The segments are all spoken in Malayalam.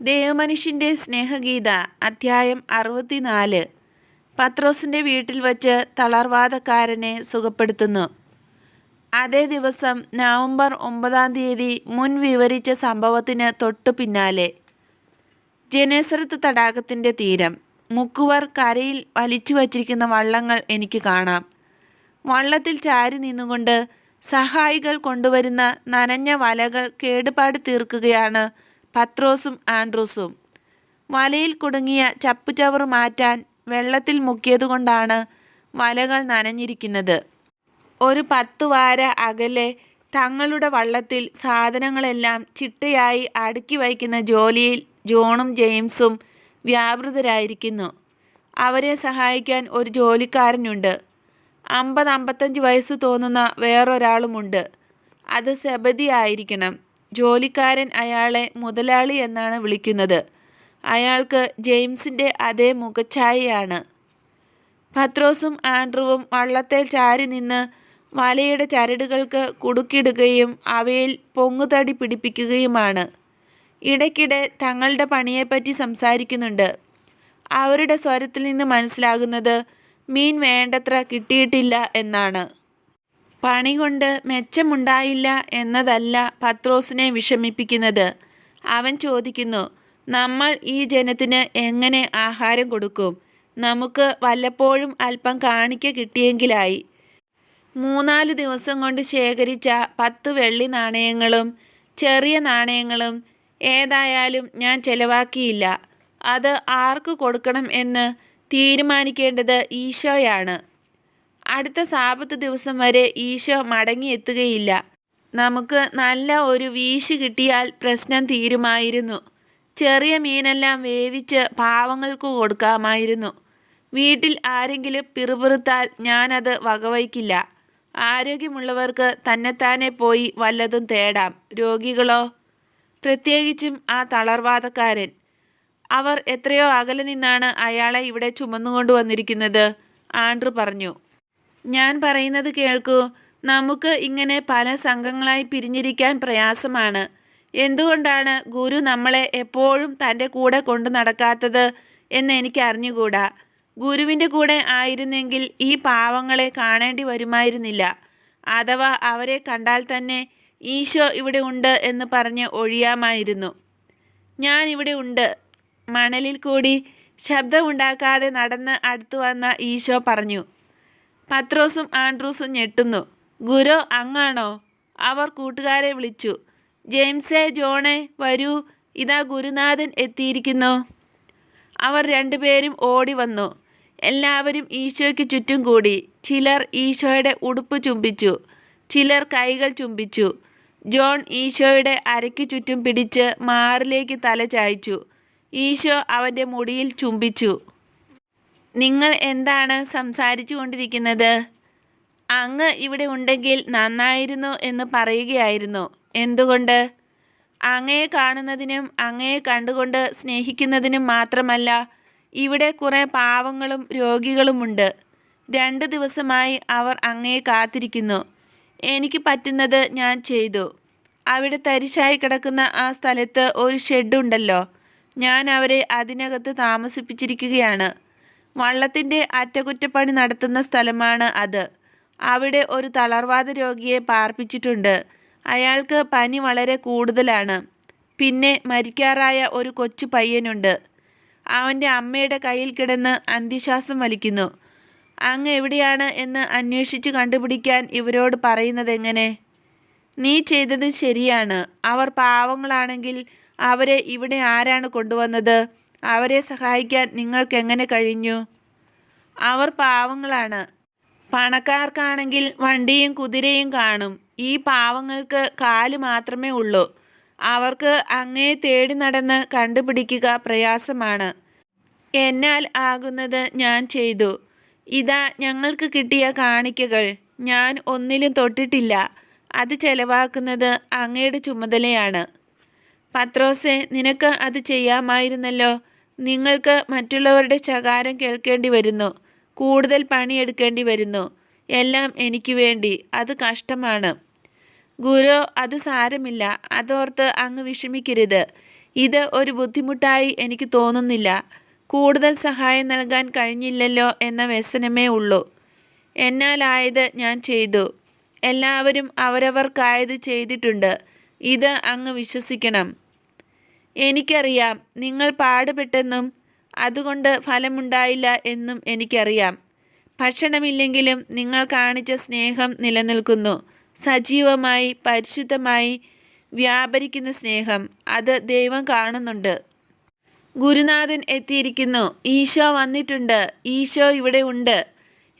ദേവമനുഷ്യന്റെ സ്നേഹഗീത അധ്യായം അറുപത്തിനാല്. പത്രോസിന്റെ വീട്ടിൽ വച്ച് തളർവാദക്കാരനെ സുഖപ്പെടുത്തുന്നു. അതേ ദിവസം നവംബർ ഒമ്പതാം തീയതി മുൻ വിവരിച്ച സംഭവത്തിന് തൊട്ടു പിന്നാലെ. ജനേശ്വരത്ത് തടാകത്തിന്റെ തീരം. മുക്കുവർ കരയിൽ വലിച്ചു വച്ചിരിക്കുന്ന വള്ളങ്ങൾ എനിക്ക് കാണാം. വള്ളത്തിൽ ചാരി നിന്നുകൊണ്ട് സഹായികൾ കൊണ്ടുവരുന്ന നനഞ്ഞ വലകൾ കേടുപാട് തീർക്കുകയാണ് പത്രോസും ആൻഡ്രൂസും. വലയിൽ കുടുങ്ങിയ ചപ്പുചവറ് മാറ്റാൻ വെള്ളത്തിൽ മുക്കിയതുകൊണ്ടാണ് വലകൾ നനഞ്ഞിരിക്കുന്നത്. ഒരു പത്തു വാര അകലെ തങ്ങളുടെ വള്ളത്തിൽ സാധനങ്ങളെല്ലാം ചിട്ടയായി അടുക്കി വയ്ക്കുന്ന ജോലിയിൽ ജോണും ജെയിംസും വ്യാപൃതരായിരിക്കുന്നു. അവരെ സഹായിക്കാൻ ഒരു ജോലിക്കാരനുണ്ട്. അമ്പത് അമ്പത്തഞ്ച് വയസ്സ് തോന്നുന്ന വേറൊരാളുമുണ്ട്. അത് സെബതി ആയിരിക്കണം. ജോലിക്കാരൻ അയാളെ മുതലാളി എന്നാണ് വിളിക്കുന്നത്. അയാൾക്ക് ജെയിംസിന്റെ അതേ മുഖഛായയാണ് പത്രോസും ആൻഡ്രുവും വള്ളത്തെ ചാരി നിന്ന് വലയുടെ ചരടുകൾക്ക് കുടുക്കിടുകയും അവയിൽ പൊങ്ങുതടി പിടിപ്പിക്കുകയുമാണ്. ഇടയ്ക്കിടെ തങ്ങളുടെ പണിയെപ്പറ്റി സംസാരിക്കുന്നുണ്ട്. അവരുടെ സ്വരത്തിൽ നിന്ന് മനസ്സിലാകുന്നത് മീൻ വേണ്ടത്ര കിട്ടിയിട്ടില്ല എന്നാണ്. പണി കൊണ്ട് മെച്ചമുണ്ടായില്ല എന്നതല്ല പത്രോസിനെ വിഷമിപ്പിക്കുന്നത്. അവൻ ചോദിക്കുന്നു നമ്മൾ ഈ ജനത്തിന് എങ്ങനെ ആഹാരം കൊടുക്കും? നമുക്ക് വല്ലപ്പോഴും അല്പം കാണിക്ക കിട്ടിയെങ്കിലായി. മൂന്നാൽ ദിവസം കൊണ്ട് ശേഖരിച്ച പത്ത് വെള്ളി നാണയങ്ങളും ചെറിയ നാണയങ്ങളും ഏതായാലും ഞാൻ ചെലവാക്കിയില്ല. അത് ആർക്ക് കൊടുക്കണം എന്ന് തീരുമാനിക്കേണ്ടത് ഈശോയാണ്. അടുത്ത സാപത്ത് ദിവസം വരെ ഈശോ മടങ്ങിയെത്തുകയില്ല. നമുക്ക് നല്ല ഒരു വീശ് കിട്ടിയാൽ പ്രശ്നം തീരുമായിരുന്നു. ചെറിയ മീനെല്ലാം വേവിച്ച് പാവങ്ങൾക്ക് കൊടുക്കാമായിരുന്നു. വീട്ടിൽ ആരെങ്കിലും പിറുപിറുത്താൽ ഞാനത് വകവയ്ക്കില്ല. ആരോഗ്യമുള്ളവർക്ക് തന്നെത്താനെ പോയി വല്ലതും തേടാം. രോഗികളോ? പ്രത്യേകിച്ചും ആ തളർവാദക്കാരൻ അവർ എത്രയോ അകലെ നിന്നാണ് അയാളെ ഇവിടെ ചുമന്നുകൊണ്ടുവന്നിരിക്കുന്നത് ആൻഡ്രു പറഞ്ഞു. ഞാൻ പറയുന്നത് കേൾക്കൂ. നമുക്ക് ഇങ്ങനെ പല സംഘങ്ങളായി പിരിഞ്ഞിരിക്കാൻ പ്രയാസമാണ്. എന്തുകൊണ്ടാണ് ഗുരു നമ്മളെ എപ്പോഴും തന്റെ കൂടെ കൊണ്ടു നടക്കാത്തത് എന്ന് എനിക്ക് അറിഞ്ഞുകൂടാ. ഗുരുവിന്റെ കൂടെ ആയിരുന്നെങ്കിൽ ഈ പാവങ്ങളെ കാണേണ്ടി വരുമായിരുന്നില്ല. അഥവാ അവരെ കണ്ടാൽ തന്നെ ഈശോ ഇവിടെ ഉണ്ട് എന്ന് പറഞ്ഞ് ഒഴിയാമായിരുന്നു. ഞാൻ ഇവിടെ ഉണ്ട്. മണലിൽ കൂടി ശബ്ദമുണ്ടാക്കാതെ നടന്ന് അടുത്തു വന്ന ഈശോ പറഞ്ഞു പത്രോസും ആൻഡ്രൂസും ഞെട്ടുന്നു. ഗുരു അങ്ങാണോ? അവർ കൂട്ടുകാരെ വിളിച്ചു. ജെയിംസേ ജോണെ വരൂ. ഇതാ ഗുരുനാഥൻ എത്തിയിരിക്കുന്നു. അവർ രണ്ടുപേരും ഓടി വന്നു. എല്ലാവരും ഈശോയ്ക്ക് ചുറ്റും കൂടി. ചിലർ ഈശോയുടെ ഉടുപ്പ് ചുംബിച്ചു. ചിലർ കൈകൾ ചുംബിച്ചു. ജോൺ ഈശോയുടെ അരയ്ക്ക് ചുറ്റും പിടിച്ച് മാറിലേക്ക് തല ചായ്ച്ചു. ഈശോ അവന്റെ മുടിയിൽ ചുംബിച്ചു. നിങ്ങൾ എന്താണ് സംസാരിച്ചു കൊണ്ടിരിക്കുന്നത് അങ്ങ് ഇവിടെ ഉണ്ടെങ്കിൽ നന്നായിരുന്നു എന്ന് പറയുകയായിരുന്നു. എന്തുകൊണ്ട്? അങ്ങയെ കാണുന്നതിനും അങ്ങയെ കണ്ടുകൊണ്ട് സ്നേഹിക്കുന്നതിനും മാത്രമല്ല ഇവിടെ കുറേ പാവങ്ങളും രോഗികളുമുണ്ട്. രണ്ട് ദിവസമായി അവർ അങ്ങയെ കാത്തിരിക്കുന്നു. എനിക്ക് പറ്റുന്നത് ഞാൻ ചെയ്തു. അവിടെ തരിശായി കിടക്കുന്ന ആ സ്ഥലത്ത് ഒരു ഷെഡുണ്ടല്ലോ. ഞാൻ അവരെ അതിനകത്ത് താമസിപ്പിച്ചിരിക്കുകയാണ്. വള്ളത്തിന്റെ അറ്റകുറ്റപ്പണി നടത്തുന്ന സ്ഥലമാണ് അത്. അവിടെ ഒരു തളർവാദ രോഗിയെ പാർപ്പിച്ചിട്ടുണ്ട്. അയാൾക്ക് പനി വളരെ കൂടുതലാണ്. പിന്നെ മരിക്കാറായ ഒരു കൊച്ചു പയ്യനുണ്ട്. അവന്റെ അമ്മയുടെ കയ്യിൽ കിടന്ന് അന്ത്യശ്വാസം വലിക്കുന്നു. അങ്ങ് എവിടെയാണ് എന്ന് അന്വേഷിച്ച് കണ്ടുപിടിക്കാൻ ഇവരോട് പറയുന്നത് എങ്ങനെ നീ ചെയ്തത് ശരിയാണ്. അവർ പാവങ്ങളാണെങ്കിൽ അവരെ ഇവിടെ ആരാണ് കൊണ്ടുവന്നത്? അവരെ സഹായിക്കാൻ നിങ്ങൾക്ക് എങ്ങനെ കഴിഞ്ഞു? അവർ പാവങ്ങളാണ്. പണക്കാർക്കാണെങ്കിൽ വണ്ടിയും കുതിരയും കാണും. ഈ പാവങ്ങൾക്ക് കാൽ മാത്രമേ ഉള്ളൂ. അവർക്ക് അങ്ങേ തേടി നടന്ന് കണ്ടുപിടിക്കുക പ്രയാസമാണ്. എന്നാൽ ആകുന്നത് ഞാൻ ചെയ്തു. ഇതാ ഞങ്ങൾക്ക് കിട്ടിയ കാണിക്കകൾ. ഞാൻ ഒന്നിലും തൊട്ടിട്ടില്ല. അത് ചെലവാക്കുന്നത് അങ്ങയുടെ ചുമതലയാണ്. പത്രോസെ നിനക്ക് അത് ചെയ്യാമായിരുന്നല്ലോ. നിങ്ങൾക്ക് മറ്റുള്ളവരുടെ ചകാരം കേൾക്കേണ്ടി വരുന്നു. കൂടുതൽ പണിയെടുക്കേണ്ടി വരുന്നു. എല്ലാം എനിക്ക് വേണ്ടി. അത് കഷ്ടമാണ്. ഗുരു അത് സാരമില്ല. അതോർത്ത് അങ്ങ് വിഷമിക്കരുത്. ഇത് ഒരു ബുദ്ധിമുട്ടായി എനിക്ക് തോന്നുന്നില്ല. കൂടുതൽ സഹായം നൽകാൻ കഴിഞ്ഞില്ലല്ലോ എന്ന വ്യസനമേ ഉള്ളൂ. എന്നാലായത് ഞാൻ ചെയ്തു. എല്ലാവരും അവരവർക്കായത് ചെയ്തിട്ടുണ്ട്. ഇത് അങ്ങ് വിശ്വസിക്കണം. എനിക്കറിയാം നിങ്ങൾ പാടുപെട്ടെന്നും അതുകൊണ്ട് ഫലമുണ്ടായില്ല എന്നും എനിക്കറിയാം. ഭക്ഷണമില്ലെങ്കിലും നിങ്ങൾ കാണിച്ച സ്നേഹം നിലനിൽക്കുന്നു. സജീവമായി പരിശുദ്ധമായി വ്യാപരിക്കുന്ന സ്നേഹം. അത് ദൈവം കാണുന്നുണ്ട്. ഗുരുനാഥൻ എത്തിയിരിക്കുന്നു. ഈശോ വന്നിട്ടുണ്ട്. ഈശോ ഇവിടെ ഉണ്ട്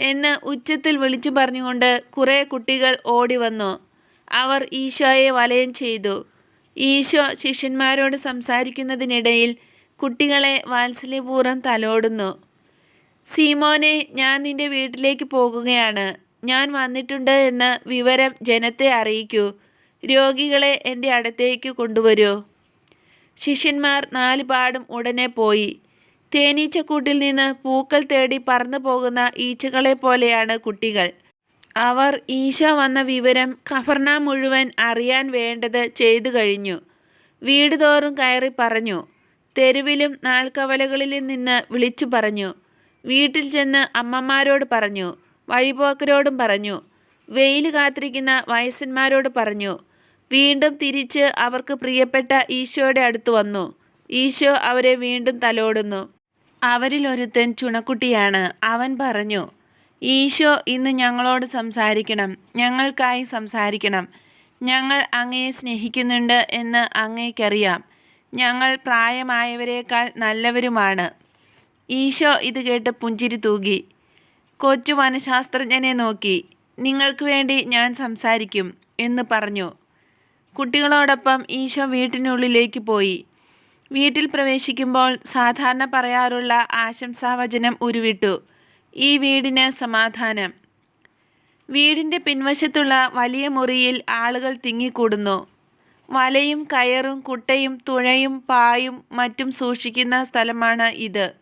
എന്ന് ഉച്ചത്തിൽ വിളിച്ചു പറഞ്ഞുകൊണ്ട് കുറേ കുട്ടികൾ ഓടി വന്നു. അവർ ഈശോയെ വലയം ചെയ്തു. ഈശോ ശിഷ്യന്മാരോട് സംസാരിക്കുന്നതിനിടയിൽ കുട്ടികളെ വാത്സല്യപൂർവം തലോടുന്നു. സീമോനെ ഞാൻ നിന്റെ വീട്ടിലേക്ക് പോകുകയാണ്. ഞാൻ വന്നിട്ടുണ്ട് എന്ന വിവരം ജനത്തെ അറിയിക്കൂ. രോഗികളെ എന്റെ അടുത്തേക്ക് കൊണ്ടുവരൂ. ശിഷ്യന്മാർ നാലുപാടും ഉടനെ പോയി. തേനീച്ചക്കൂട്ടിൽ നിന്ന് പൂക്കൾ തേടി പറന്നു പോകുന്ന ഈച്ചകളെ പോലെയാണ് കുട്ടികൾ. അവർ ഈശോ വന്ന വിവരം കഫർണ മുഴുവൻ അറിയാൻ വേണ്ടത് ചെയ്തു കഴിഞ്ഞു. വീട് തോറും കയറി പറഞ്ഞു. തെരുവിലും നാൽക്കവലകളിലും നിന്ന് വിളിച്ചു പറഞ്ഞു. വീട്ടിൽ ചെന്ന് അമ്മമാരോട് പറഞ്ഞു. വഴിപോക്കരോടും പറഞ്ഞു. വെയിൽ കാത്തിരിക്കുന്ന വയസ്സന്മാരോട് പറഞ്ഞു. വീണ്ടും തിരിച്ച് അവർക്ക് പ്രിയപ്പെട്ട ഈശോയുടെ അടുത്ത് വന്നു. ഈശോ അവരെ വീണ്ടും തലോടുന്നു. അവരിൽ ഒരുത്തൻ ചുണക്കുട്ടിയാണ്. അവൻ പറഞ്ഞു ഈശോ ഇന്ന് ഞങ്ങളോട് സംസാരിക്കണം. ഞങ്ങൾക്കായി സംസാരിക്കണം. ഞങ്ങൾ അങ്ങയെ സ്നേഹിക്കുന്നുണ്ട് എന്ന് അങ്ങേക്കറിയാം. ഞങ്ങൾ പ്രായമായവരേക്കാൾ നല്ലവരുമാണ്. ഈശോ ഇത് കേട്ട് പുഞ്ചിരി തൂകി. കൊച്ചു മനഃശാസ്ത്രജ്ഞനെ നോക്കി. നിങ്ങൾക്ക് വേണ്ടി ഞാൻ സംസാരിക്കും എന്ന് പറഞ്ഞു. കുട്ടികളോടൊപ്പം ഈശോ വീട്ടിനുള്ളിലേക്ക് പോയി. വീട്ടിൽ പ്രവേശിക്കുമ്പോൾ സാധാരണ പറയാറുള്ള ആശംസാവചനം ഉരുവിട്ടു. ഈ വീടിന് സമാധാനം. വീടിന്റെ പിൻവശത്തുള്ള വലിയ മുറിയിൽ ആളുകൾ തിങ്ങിക്കൂടുന്നു. വലയും കയറും കുട്ടയും തുഴയും പായും മറ്റും സൂക്ഷിക്കുന്ന സ്ഥലമാണ് ഇത്.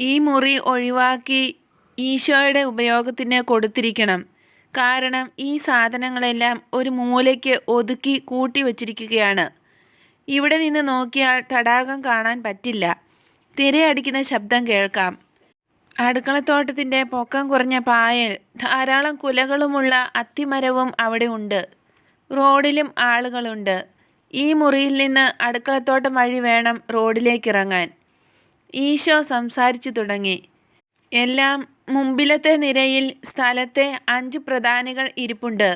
ഈ മുറി ഒഴിവാക്കി ഈശോയുടെ ഉപയോഗത്തിന് കൊടുത്തിരിക്കണം. കാരണം ഈ സാധനങ്ങളെല്ലാം ഒരു മൂലയ്ക്ക് ഒതുക്കി കൂട്ടി വച്ചിരിക്കുകയാണ്. ഇവിടെ നിന്ന് നോക്കിയാൽ തടാകം കാണാൻ പറ്റില്ല. തിരയടിക്കുന്ന ശബ്ദം കേൾക്കാം. അടുക്കളത്തോട്ടത്തിന്റെ പൊക്കം കുറഞ്ഞ പായൽ ധാരാളം കുലകളുമുള്ള അത്തിമരവും അവിടെ ഉണ്ട്. റോഡിലും ആളുകളുണ്ട്. ഈ മുറിയിൽ നിന്ന് അടുക്കളത്തോട്ടം വഴി വേണം റോഡിലേക്ക് ഇറങ്ങാൻ ഈശോ സംസാരിച്ചു തുടങ്ങി. എല്ലാം മുമ്പിലത്തെ നിരയിൽ സ്ഥലത്തെ അഞ്ച് പ്രധാനികൾ ഇരിപ്പുണ്ട്.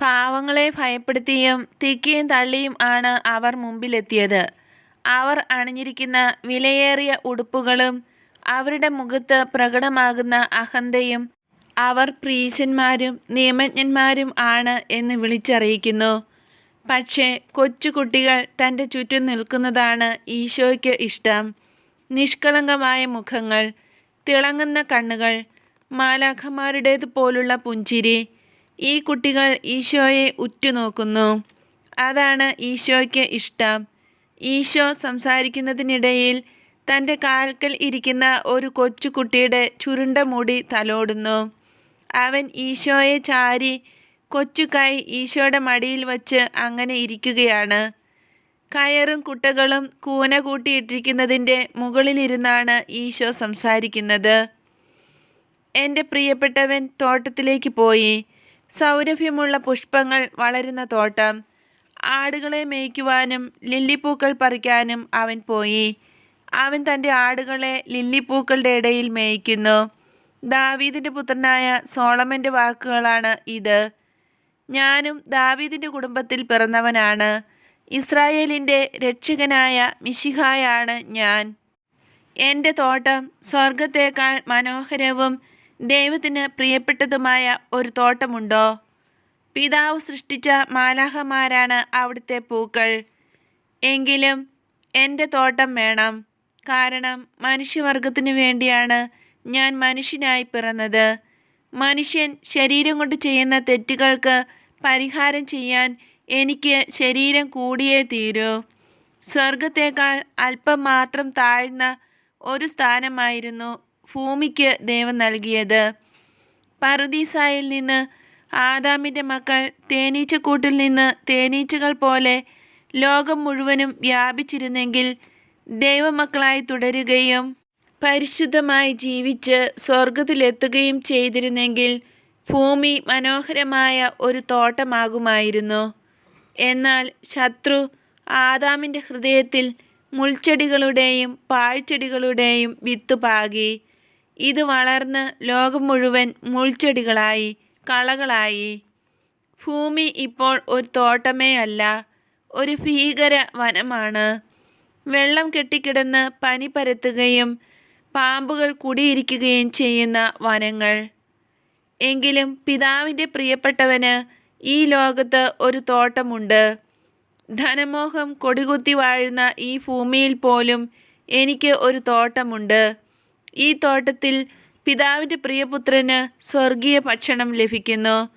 പാവങ്ങളെ ഭയപ്പെടുത്തിയും തിക്കിയും തള്ളിയും ആണ് അവർ മുമ്പിലെത്തിയത്. അവർ അണിഞ്ഞിരിക്കുന്ന വിലയേറിയ ഉടുപ്പുകളും അവരുടെ മുഖത്ത് പ്രകടമാകുന്ന അഹന്തയും അവർ പ്രീശന്മാരും നിയമജ്ഞന്മാരും ആണ് എന്ന് വിളിച്ചറിയിക്കുന്നു. പക്ഷേ കൊച്ചുകുട്ടികൾ തന്റെ ചുറ്റും നിൽക്കുന്നതാണ് ഈശോയ്ക്ക് ഇഷ്ടം. നിഷ്കളങ്കമായ മുഖങ്ങൾ തിളങ്ങുന്ന കണ്ണുകൾ മാലാഖമാരുടേത് പോലുള്ള പുഞ്ചിരി ഈ കുട്ടികൾ ഈശോയെ ഉറ്റുനോക്കുന്നു. അതാണ് ഈശോയ്ക്ക് ഇഷ്ടം. ഈശോ സംസാരിക്കുന്നതിനിടയിൽ തന്റെ കാൽക്കൽ ഇരിക്കുന്ന ഒരു കൊച്ചുകുട്ടിയുടെ ചുരുണ്ട മുടി തലോടുന്നു. അവൻ ഈശോയെ ചാരി കൊച്ചുകൈ ഈശോയുടെ മടിയിൽ വച്ച് അങ്ങനെ ഇരിക്കുകയാണ്. കയറും കുട്ടകളും കൂന കൂട്ടിയിട്ടിരിക്കുന്നതിന്റെ മുകളിലിരുന്നാണ് ഈശോ സംസാരിക്കുന്നത്. എന്റെ പ്രിയപ്പെട്ടവൻ തോട്ടത്തിലേക്ക് പോയി. സൗരഭ്യമുള്ള പുഷ്പങ്ങൾ വളരുന്ന തോട്ടം. ആടുകളെ മേയ്ക്കുവാനും ലില്ലിപ്പൂക്കൾ പറിക്കാനും അവൻ പോയി. അവൻ തന്റെ ആടുകളെ ലില്ലിപ്പൂക്കളുടെ ഇടയിൽ മേയ്ക്കുന്നു. ദാവീദിന്റെ പുത്രനായ സോളമന്റെ വാക്കുകളാണ് ഇത്. ഞാനും ദാവീദിന്റെ കുടുംബത്തിൽ പിറന്നവനാണ്. ഇസ്രായേലിന്റെ രക്ഷകനായ മിഷിഹായാണ് ഞാൻ. എന്റെ തോട്ടം സ്വർഗത്തേക്കാൾ മനോഹരവും ദൈവത്തിന് പ്രിയപ്പെട്ടതുമായ ഒരു തോട്ടമുണ്ടോ? പിതാവ് സൃഷ്ടിച്ച മാലാഹമാരാണ് അവിടുത്തെ പൂക്കൾ. എങ്കിലും എന്റെ തോട്ടം വേണം. കാരണം മനുഷ്യവർഗത്തിനു വേണ്ടിയാണ് ഞാൻ മനുഷ്യനായി പിറന്നത്. മനുഷ്യൻ ശരീരം കൊണ്ട് ചെയ്യുന്ന തെറ്റുകൾക്ക് പരിഹാരം ചെയ്യാൻ എനിക്ക് ശരീരം കൂടിയേ തീരൂ. സ്വർഗത്തേക്കാൾ അല്പം മാത്രം താഴ്ന്ന ഒരു സ്ഥാനമായിരുന്നു ഭൂമിക്ക് ദൈവം നൽകിയത്. പറുദീസായിൽ നിന്ന് ആദാമിന്റെ മക്കൾ തേനീച്ചക്കൂട്ടിൽ നിന്ന് തേനീച്ചകൾ പോലെ ലോകം മുഴുവനും വ്യാപിച്ചിരുന്നെങ്കിൽ ദൈവമക്കളായി തുടരുകയും പരിശുദ്ധമായി ജീവിച്ച് സ്വർഗത്തിലെത്തുകയും ചെയ്തിരുന്നെങ്കിൽ ഭൂമി മനോഹരമായ ഒരു തോട്ടമാകുമായിരുന്നു. എന്നാൽ ശത്രു ആദാമിന്റെ ഹൃദയത്തിൽ മുൾച്ചെടികളുടെയും പാഴ്ചെടികളുടെയും വിത്ത് പാകി. ഇത് വളർന്ന് ലോകം മുഴുവൻ മുൾച്ചെടികളായി കളകളായി. ഭൂമി ഇപ്പോൾ ഒരു തോട്ടമേ അല്ല ഒരു ഭീകര വനമാണ്. വെള്ളം കെട്ടിക്കിടന്ന് പനി പരത്തുകയും പാമ്പുകൾ കുടിയിരിക്കുകയും ചെയ്യുന്ന വനങ്ങൾ. എങ്കിലും പിതാവിന്റെ പ്രിയപ്പെട്ടവന് ഈ ലോകത്ത് ഒരു തോട്ടമുണ്ട്. ധനമോഹം കൊടികുത്തി വാഴുന്ന ഈ ഭൂമിയിൽ പോലും എനിക്ക് ഒരു തോട്ടമുണ്ട്. ഈ തോട്ടത്തിൽ പിതാവിന്റെ പ്രിയപുത്രന് സ്വർഗീയ ഭക്ഷണം ലഭിക്കുന്നു.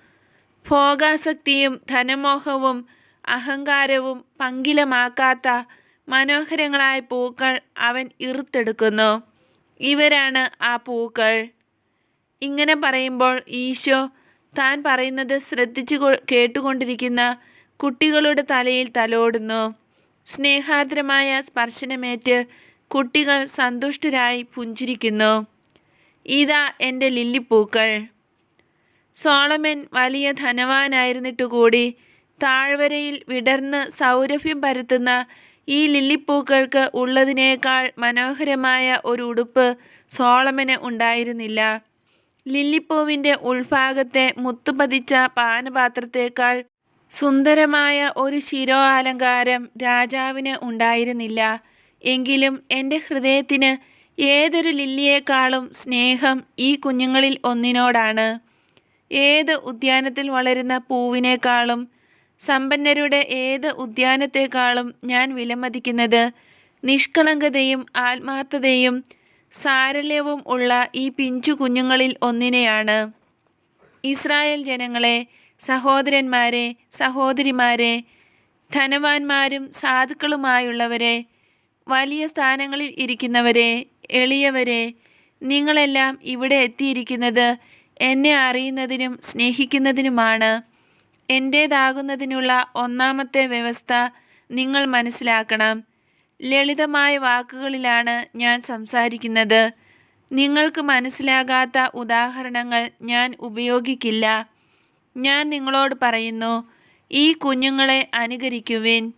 ഭോഗാസക്തിയും ധനമോഹവും അഹങ്കാരവും പങ്കിലമാക്കാത്ത മനോഹരങ്ങളായ പൂക്കൾ അവൻ ഇറുത്തെടുക്കുന്നു. ഇവരാണ് ആ പൂക്കൾ. ഇങ്ങനെ പറയുമ്പോൾ ഈശോ താൻ പറയുന്നത് ശ്രദ്ധിച്ചു കേട്ടുകൊണ്ടിരിക്കുന്ന കുട്ടികളുടെ തലയിൽ തലോടുന്നു. സ്നേഹാർദ്രമായ സ്പർശനമേറ്റ് കുട്ടികൾ സന്തുഷ്ടരായി പുഞ്ചിരിക്കുന്നു. ഇതാ എന്റെ ലില്ലിപ്പൂക്കൾ. സോളമൻ വലിയ ധനവാനായിരുന്നിട്ടുകൂടി താഴ്വരയിൽ വിടർന്ന് സൗരഭ്യം പരത്തുന്ന ഈ ലില്ലിപ്പൂക്കൾക്ക് ഉള്ളതിനേക്കാൾ മനോഹരമായ ഒരു ഉടുപ്പ് സോളമന് ഉണ്ടായിരുന്നില്ല. ലില്ലിപ്പൂവിന്റെ ഉൾഭാഗത്തെ മുത്തുപതിച്ച പാനപാത്രത്തേക്കാൾ സുന്ദരമായ ഒരു ശിരോ അലങ്കാരം രാജാവിന് ഉണ്ടായിരുന്നില്ല. എങ്കിലും എന്റെ ഹൃദയത്തിന് ഏതൊരു ലില്ലിയേക്കാളും സ്നേഹം ഈ കുഞ്ഞുങ്ങളിൽ ഒന്നിനോടാണ്. ഏത് ഉദ്യാനത്തിൽ വളരുന്ന പൂവിനേക്കാളും സമ്പന്നരുടെ ഏത് ഉദ്യാനത്തെക്കാളും ഞാൻ വിലമതിക്കുന്നത് നിഷ്കളങ്കതയും ആത്മാർത്ഥതയും സാരല്യവും ഉള്ള ഈ പിഞ്ചു കുഞ്ഞുങ്ങളിൽ ഒന്നിനെയാണ്. ഇസ്രായേൽ ജനങ്ങളെ സഹോദരന്മാരെ സഹോദരിമാരെ ധനവാന്മാരും സാധുക്കളുമായുള്ളവരെ വലിയ സ്ഥാനങ്ങളിൽ ഇരിക്കുന്നവരെ എളിയവരെ നിങ്ങളെല്ലാം ഇവിടെ എത്തിയിരിക്കുന്നത് എന്നെ അറിയുന്നതിനും സ്നേഹിക്കുന്നതിനുമാണ്. എന്റേതാകുന്നതിനുള്ള ഒന്നാമത്തെ വ്യവസ്ഥ നിങ്ങൾ മനസ്സിലാക്കണം. ലളിതമായ വാക്കുകളിലാണ് ഞാൻ സംസാരിക്കുന്നത്. നിങ്ങൾക്ക് മനസ്സിലാകാത്ത ഉദാഹരണങ്ങൾ ഞാൻ ഉപയോഗിക്കില്ല. ഞാൻ നിങ്ങളോട് പറയുന്നു ഈ കുഞ്ഞുങ്ങളെ അനുകരിക്കുവിൻ.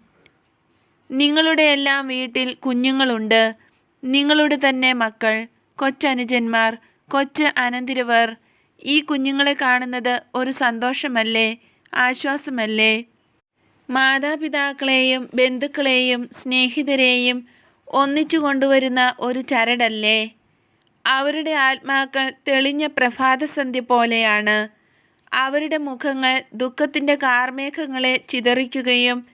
നിങ്ങളുടെ എല്ലാം വീട്ടിൽ കുഞ്ഞുങ്ങളുണ്ട്. നിങ്ങളുടെ തന്നെ മക്കൾ കൊച്ചനുജന്മാർ കൊച്ച് അനന്തിരവർ. ഈ കുഞ്ഞുങ്ങളെ കാണുന്നത് ഒരു സന്തോഷമല്ലേ? ആശ്വാസമല്ലേ? മാതാപിതാക്കളെയും ബന്ധുക്കളെയും സ്നേഹിതരെയും ഒന്നിച്ചു കൊണ്ടുവരുന്ന ഒരു ചരടല്ലേ? അവരുടെ ആത്മാക്കൾ തെളിഞ്ഞ പ്രഭാതസന്ധ്യ പോലെയാണ്. അവരുടെ മുഖങ്ങൾ ദുഃഖത്തിന്റെ കാർമേഘങ്ങളെ ചിതറിക്കുകയും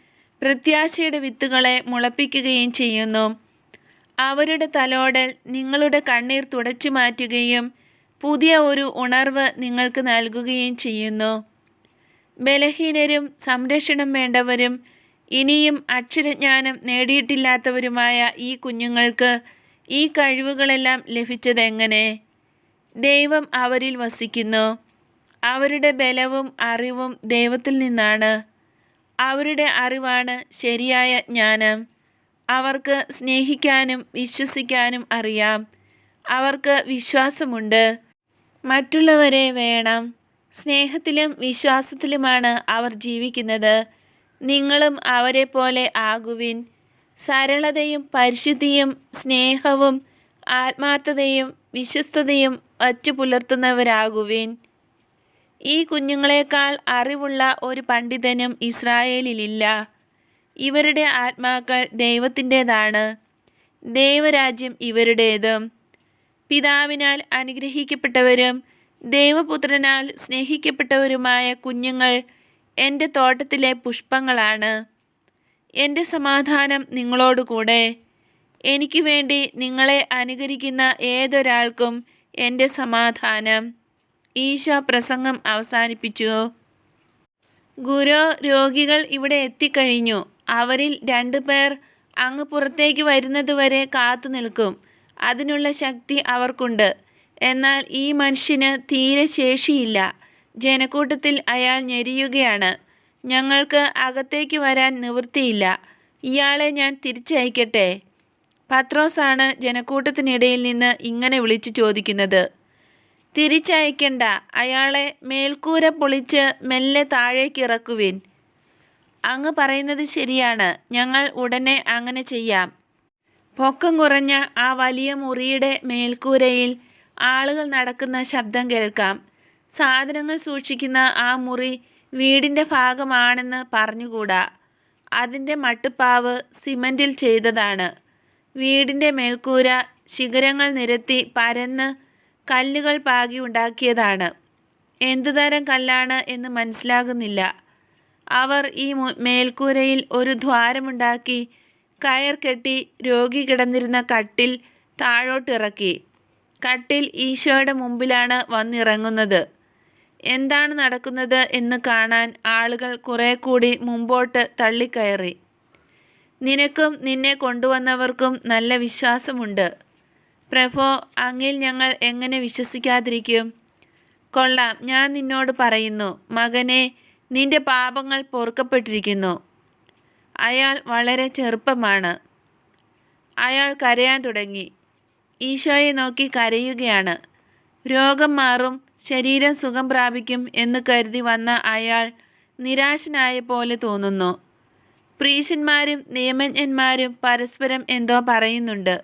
പ്രത്യാശയുടെ വിത്തുകളെ മുളപ്പിക്കുകയും ചെയ്യുന്നു. അവരുടെ തലോടൽ നിങ്ങളുടെ കണ്ണീർ തുടച്ചു മാറ്റുകയും പുതിയ ഒരു ഉണർവ് നിങ്ങൾക്ക് നൽകുകയും ചെയ്യുന്നു. ബലഹീനരും സംരക്ഷണം വേണ്ടവരും ഇനിയും അക്ഷരജ്ഞാനം നേടിയിട്ടില്ലാത്തവരുമായ ഈ കുഞ്ഞുങ്ങൾക്ക് ഈ കഴിവുകളെല്ലാം ലഭിച്ചതെങ്ങനെ? ദൈവം അവരിൽ വസിക്കുന്നു. അവരുടെ ബലവും അറിവും ദൈവത്തിൽ നിന്നാണ്. അവരുടെ അറിവാണ് ശരിയായ ജ്ഞാനം. അവർക്ക് സ്നേഹിക്കാനും വിശ്വസിക്കാനും അറിയാം. അവർക്ക് വിശ്വാസമുണ്ട്. മറ്റുള്ളവരെ വേണം. സ്നേഹത്തിലും വിശ്വാസത്തിലുമാണ് അവർ ജീവിക്കുന്നത്. നിങ്ങളും അവരെ പോലെ ആകുവിൻ. സരളതയും പരിശുദ്ധിയും സ്നേഹവും ആത്മാർത്ഥതയും വിശ്വസ്തതയും ഒറ്റ പുലർത്തുന്നവരാകുവിൻ ഈ കുഞ്ഞുങ്ങളെക്കാൾ അറിവുള്ള ഒരു പണ്ഡിതനും ഇസ്രായേലിലില്ല. ഇവരുടെ ആത്മാക്കൾ ദൈവത്തിന്റെതാണ്. ദൈവരാജ്യം ഇവരുടേതും. പിതാവിനാൽ അനുഗ്രഹിക്കപ്പെട്ടവരും ദൈവപുത്രനാൽ സ്നേഹിക്കപ്പെട്ടവരുമായ കുഞ്ഞുങ്ങൾ എന്റെ തോട്ടത്തിലെ പുഷ്പങ്ങളാണ്. എന്റെ സമാധാനം നിങ്ങളോടുകൂടെ. എനിക്ക് വേണ്ടി നിങ്ങളെ അനുകരിക്കുന്ന ഏതൊരാൾക്കും എന്റെ സമാധാനം. ഈശോ പ്രസംഗം അവസാനിപ്പിച്ചു. ഗുരു രോഗികൾ ഇവിടെ എത്തിക്കഴിഞ്ഞു. അവരിൽ രണ്ടു പേർ അങ്ങ് പുറത്തേക്ക് വരുന്നതുവരെ കാത്തു നിൽക്കും അതിനുള്ള ശക്തി അവർക്കുണ്ട്. എന്നാൽ ഈ മനുഷ്യന് തീരെ ശേഷിയില്ല. ജനക്കൂട്ടത്തിൽ അയാൾ ഞെരിയുകയാണ്. ഞങ്ങൾക്ക് അകത്തേക്ക് വരാൻ നിവൃത്തിയില്ല. ഇയാളെ ഞാൻ തിരിച്ചയക്കട്ടെ? പത്രോസാണ് ജനക്കൂട്ടത്തിനിടയിൽ നിന്ന് ഇങ്ങനെ വിളിച്ചു ചോദിക്കുന്നത്. തിരിച്ചയക്കണ്ട. അയാളെ മേൽക്കൂര പൊളിച്ച് മെല്ലെ താഴേക്ക് ഇറക്കുവിൻ അങ്ങ് പറയുന്നത് ശരിയാണ്. ഞങ്ങൾ ഉടനെ അങ്ങനെ ചെയ്യാം. പൊക്കം കുറഞ്ഞ ആ വലിയ മുറിയുടെ മേൽക്കൂരയിൽ ആളുകൾ നടക്കുന്ന ശബ്ദം കേൾക്കാം. സാധനങ്ങൾ സൂക്ഷിക്കുന്ന ആ മുറി വീടിന്റെ ഭാഗമാണെന്ന് പറഞ്ഞുകൂടാ. അതിന്റെ മട്ടുപ്പാവ് സിമന്റിൽ ചെയ്തതാണ്. വീടിന്റെ മേൽക്കൂര ശിഖരങ്ങൾ നിരത്തി പരന്ന് കല്ലുകൾ പാകി ഉണ്ടാക്കിയതാണ്. എന്തുതരം കല്ലാണ് എന്ന് മനസ്സിലാകുന്നില്ല. അവർ ഈ മേൽക്കൂരയിൽ ഒരു ദ്വാരമുണ്ടാക്കി കയർ കെട്ടി രോഗി കിടന്നിരുന്ന കട്ടിൽ താഴോട്ടിറക്കി. കട്ടിൽ ഈശോയുടെ മുമ്പിലാണ് വന്നിറങ്ങുന്നത്. എന്താണ് നടക്കുന്നത് എന്ന് കാണാൻ ആളുകൾ കുറെ കൂടി മുമ്പോട്ട് തള്ളിക്കയറി. നിനക്കും നിന്നെ കൊണ്ടുവന്നവർക്കും നല്ല വിശ്വാസമുണ്ട്. പ്രഭോ അങ്ങിൽ ഞങ്ങൾ എങ്ങനെ വിശ്വസിക്കാതിരിക്കും? കൊള്ളാം ഞാൻ നിന്നോട് പറയുന്നു മകനെ നിന്റെ പാപങ്ങൾ പൊറുക്കപ്പെട്ടിരിക്കുന്നു. അയാൾ വളരെ ചെറുപ്പമാണ്. അയാൾ കരയാൻ തുടങ്ങി. ഈശോയെ നോക്കി കരയുകയാണ്. രോഗം മാറും ശരീരം സുഖം പ്രാപിക്കും എന്ന് കരുതി വന്ന അയാൾ നിരാശനായ പോലെ തോന്നുന്നു. പ്രീശന്മാരും നിയമജ്ഞന്മാരും പരസ്പരം എന്തോ പറയുന്നുണ്ട്.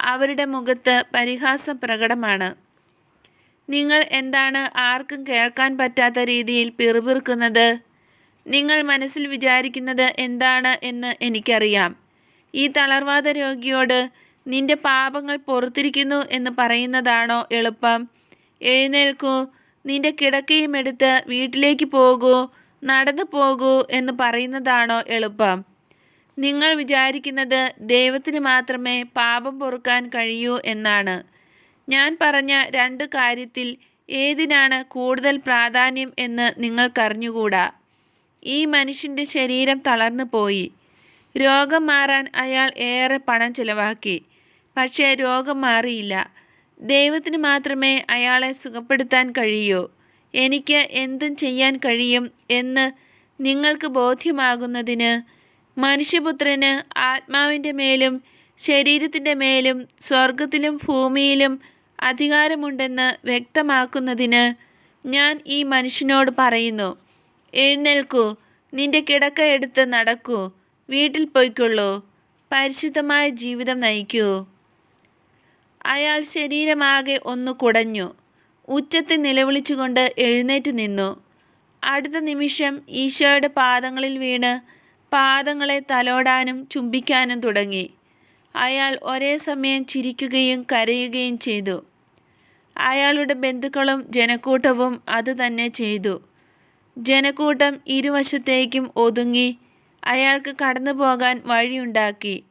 അവരുടെ മുഖത്ത് പരിഹാസം പ്രകടമാണ്. നിങ്ങൾ എന്താണ് ആർക്കും കേൾക്കാൻ പറ്റാത്ത രീതിയിൽ പിറുപിറുക്കുന്നത്? നിങ്ങൾ മനസ്സിൽ വിചാരിക്കുന്നത് എന്താണ് എന്ന് എനിക്കറിയാം. ഈ തളർവാദ രോഗിയോട് നിന്റെ പാപങ്ങൾ പുറത്തിരിക്കുന്നു എന്ന് പറയുന്നതാണോ എളുപ്പം? എഴുന്നേൽക്കൂ നിന്റെ കിടക്കയും എടുത്ത് വീട്ടിലേക്ക് പോകൂ നടന്നു പോകൂ എന്ന് പറയുന്നതാണോ എളുപ്പം? നിങ്ങൾ വിചാരിക്കുന്നത് ദൈവത്തിന് മാത്രമേ പാപം പൊറുക്കാൻ കഴിയൂ എന്നാണ്. ഞാൻ പറഞ്ഞ രണ്ട് കാര്യത്തിൽ ഏതിനാണ് കൂടുതൽ പ്രാധാന്യം എന്ന് നിങ്ങൾക്കറിഞ്ഞുകൂടാ? ഈ മനുഷ്യന്റെ ശരീരം തളർന്നു പോയി. രോഗം മാറാൻ അയാൾ ഏറെ പണം ചിലവാക്കി. പക്ഷേ രോഗം മാറിയില്ല. ദൈവത്തിന് മാത്രമേ അയാളെ സുഖപ്പെടുത്താൻ കഴിയൂ. എനിക്ക് എന്തും ചെയ്യാൻ കഴിയും എന്ന് നിങ്ങൾക്ക് ബോധ്യമാകുന്നതിന് മനുഷ്യപുത്രന് ആത്മാവിന്റെ മേലും ശരീരത്തിന്റെ മേലും സ്വർഗത്തിലും ഭൂമിയിലും അധികാരമുണ്ടെന്ന് വ്യക്തമാക്കുന്നതിന് ഞാൻ ഈ മനുഷ്യനോട് പറയുന്നു. എഴുന്നേൽക്കൂ. നിന്റെ കിടക്ക എടുത്ത് നടക്കൂ. വീട്ടിൽ പോയിക്കൊള്ളൂ. പരിശുദ്ധമായ ജീവിതം നയിക്കൂ. അയാൾ ശരീരമാകെ ഒന്ന് കുടഞ്ഞു. ഉച്ചത്തിൽ നിലവിളിച്ചുകൊണ്ട് എഴുന്നേറ്റ് നിന്നു. അടുത്ത നിമിഷം ഈശോയുടെ പാദങ്ങളിൽ വീണ് പാദങ്ങളെ തലോടാനും ചുംബിക്കാനും തുടങ്ങി. അയാൾ ഒരേ സമയം ചിരിക്കുകയും കരയുകയും ചെയ്തു. അയാളുടെ ബന്ധുക്കളും ജനക്കൂട്ടവും അത് തന്നെ ചെയ്തു. ജനക്കൂട്ടം ഇരുവശത്തേക്കും ഒതുങ്ങി അയാൾക്ക് കടന്നു പോകാൻ വഴിയുണ്ടാക്കി.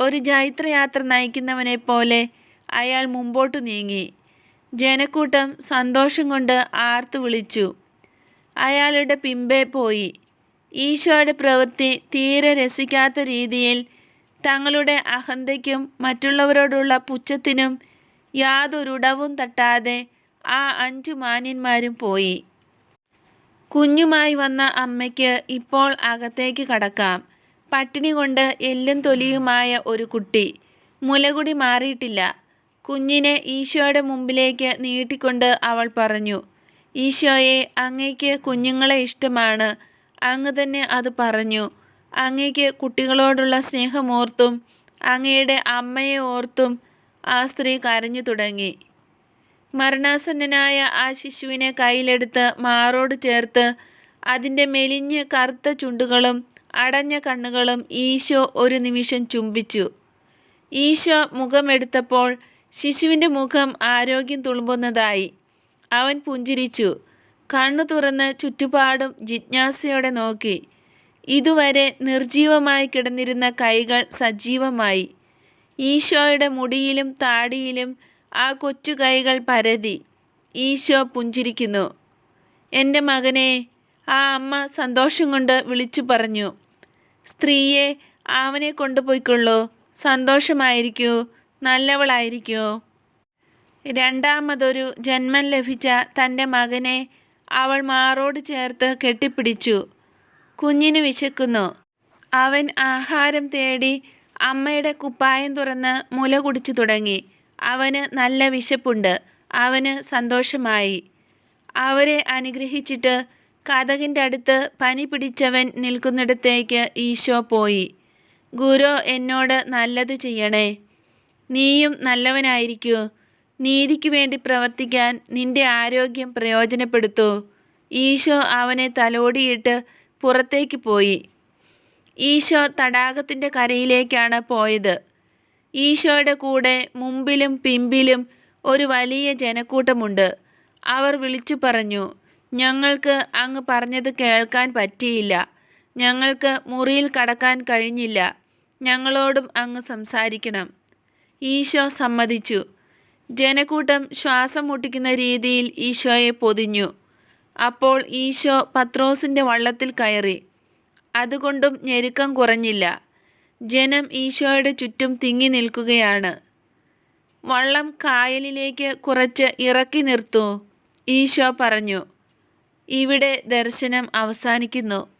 ഒരു ജൈത്രയാത്ര നയിക്കുന്നവനെ പോലെ അയാൾ മുമ്പോട്ട് നീങ്ങി. ജനക്കൂട്ടം സന്തോഷം കൊണ്ട് ആർത്തു വിളിച്ചു. അയാളുടെ പിമ്പെ പോയി. ഈശോയുടെ പ്രവൃത്തി തീരെ രസിക്കാത്ത രീതിയിൽ തങ്ങളുടെ അഹന്തയ്ക്കും മറ്റുള്ളവരോടുള്ള പുച്ഛത്തിനും യാതൊരുടവും തട്ടാതെ ആ അഞ്ചു മാന്യന്മാരും പോയി. കുഞ്ഞുമായി വന്ന അമ്മയ്ക്ക് ഇപ്പോൾ അകത്തേക്ക് കടക്കാം. പട്ടിണി കൊണ്ട് എല്ലും തൊലിയുമായ ഒരു കുട്ടി. മുലകുടി മാറിയിട്ടില്ല. കുഞ്ഞിനെ ഈശോയുടെ മുമ്പിലേക്ക് നീട്ടിക്കൊണ്ട് അവൾ പറഞ്ഞു ഈശോയെ അങ്ങയ്ക്ക് കുഞ്ഞുങ്ങളെ ഇഷ്ടമാണ്. അങ്ങ് തന്നെ അത് പറഞ്ഞു. അങ്ങയ്ക്ക് കുട്ടികളോടുള്ള സ്നേഹമോർത്തും അങ്ങയുടെ അമ്മയെ ഓർത്തും ആ സ്ത്രീ കരഞ്ഞു തുടങ്ങി. മരണാസന്നനായ ആ ശിശുവിനെ കയ്യിലെടുത്ത് മാറോട് ചേർത്ത് അതിന്റെ മെലിഞ്ഞ് കറുത്ത ചുണ്ടുകളും അടഞ്ഞ കണ്ണുകളും ഈശോ ഒരു നിമിഷം ചുംബിച്ചു. ഈശോ മുഖമെടുത്തപ്പോൾ ശിശുവിന്റെ മുഖം ആരോഗ്യം തുളുമ്പുന്നതായി. അവൻ പുഞ്ചിരിച്ചു. കണ്ണു തുറന്ന് ചുറ്റുപാടും ജിജ്ഞാസയോടെ നോക്കി. ഇതുവരെ നിർജീവമായി കിടന്നിരുന്ന കൈകൾ സജീവമായി. ഈശോയുടെ മുടിയിലും താടിയിലും ആ കൊച്ചു കൈകൾ പരതി. ഈശോ പുഞ്ചിരിക്കുന്നു. എന്റെ മകനെ ആ അമ്മ സന്തോഷം കൊണ്ട് വിളിച്ചു പറഞ്ഞു. സ്ത്രീയെ അവനെ കൊണ്ടുപോയിക്കൊള്ളൂ. സന്തോഷമായിരിക്കൂ. നല്ലവളായിരിക്കൂ? രണ്ടാമതൊരു ജന്മം ലഭിച്ച തന്റെ മകനെ അവൾ മാറോട് ചേർത്ത് കെട്ടിപ്പിടിച്ചു. കുഞ്ഞിന് വിശക്കുന്നു. അവൻ ആഹാരം തേടി അമ്മയുടെ കുപ്പായം തുറന്ന് മുല കുടിച്ചു തുടങ്ങി. അവന് നല്ല വിശപ്പുണ്ട്. അവന് സന്തോഷമായി. അവരെ അനുഗ്രഹിച്ചിട്ട് കഥകിന്റെ അടുത്ത് പനി പിടിച്ചവൻ നിൽക്കുന്നിടത്തേക്ക് ഈശോ പോയി. ഗുരു എന്നോട് നല്ലത് ചെയ്യണേ. നീയും നല്ലവനായിരിക്കൂ. നീതിക്ക് വേണ്ടി പ്രവർത്തിക്കാൻ നിന്റെ ആരോഗ്യം പ്രയോജനപ്പെടുത്തൂ. ഈശോ അവനെ തലോടിയിട്ട് പുറത്തേക്ക് പോയി. ഈശോ തടാകത്തിന്റെ കരയിലേക്കാണ് പോയത്. ഈശോയുടെ കൂടെ മുമ്പിലും പിമ്പിലും ഒരു വലിയ ജനക്കൂട്ടമുണ്ട്. അവർ വിളിച്ചു പറഞ്ഞു ഞങ്ങൾക്ക് അങ്ങ് പറഞ്ഞത് കേൾക്കാൻ പറ്റിയില്ല. ഞങ്ങൾക്ക് മുറിയിൽ കടക്കാൻ കഴിഞ്ഞില്ല. ഞങ്ങളോടും അങ്ങ് സംസാരിക്കണം. ഈശോ സമ്മതിച്ചു. ജനക്കൂട്ടം ശ്വാസം മുട്ടിക്കുന്ന രീതിയിൽ ഈശോയെ പൊതിഞ്ഞു. അപ്പോൾ ഈശോ പത്രോസിന്റെ വള്ളത്തിൽ കയറി. അതുകൊണ്ടും ഞെരുക്കം കുറഞ്ഞില്ല. ജനം ഈശോയുടെ ചുറ്റും തിങ്ങി നിൽക്കുകയാണ്. വള്ളം കായലിലേക്ക് കുറച്ച് ഇറക്കി നിർത്തൂ ഈശോ പറഞ്ഞു. ഇവിടെ ദർശനം അവസാനിക്കുന്നു.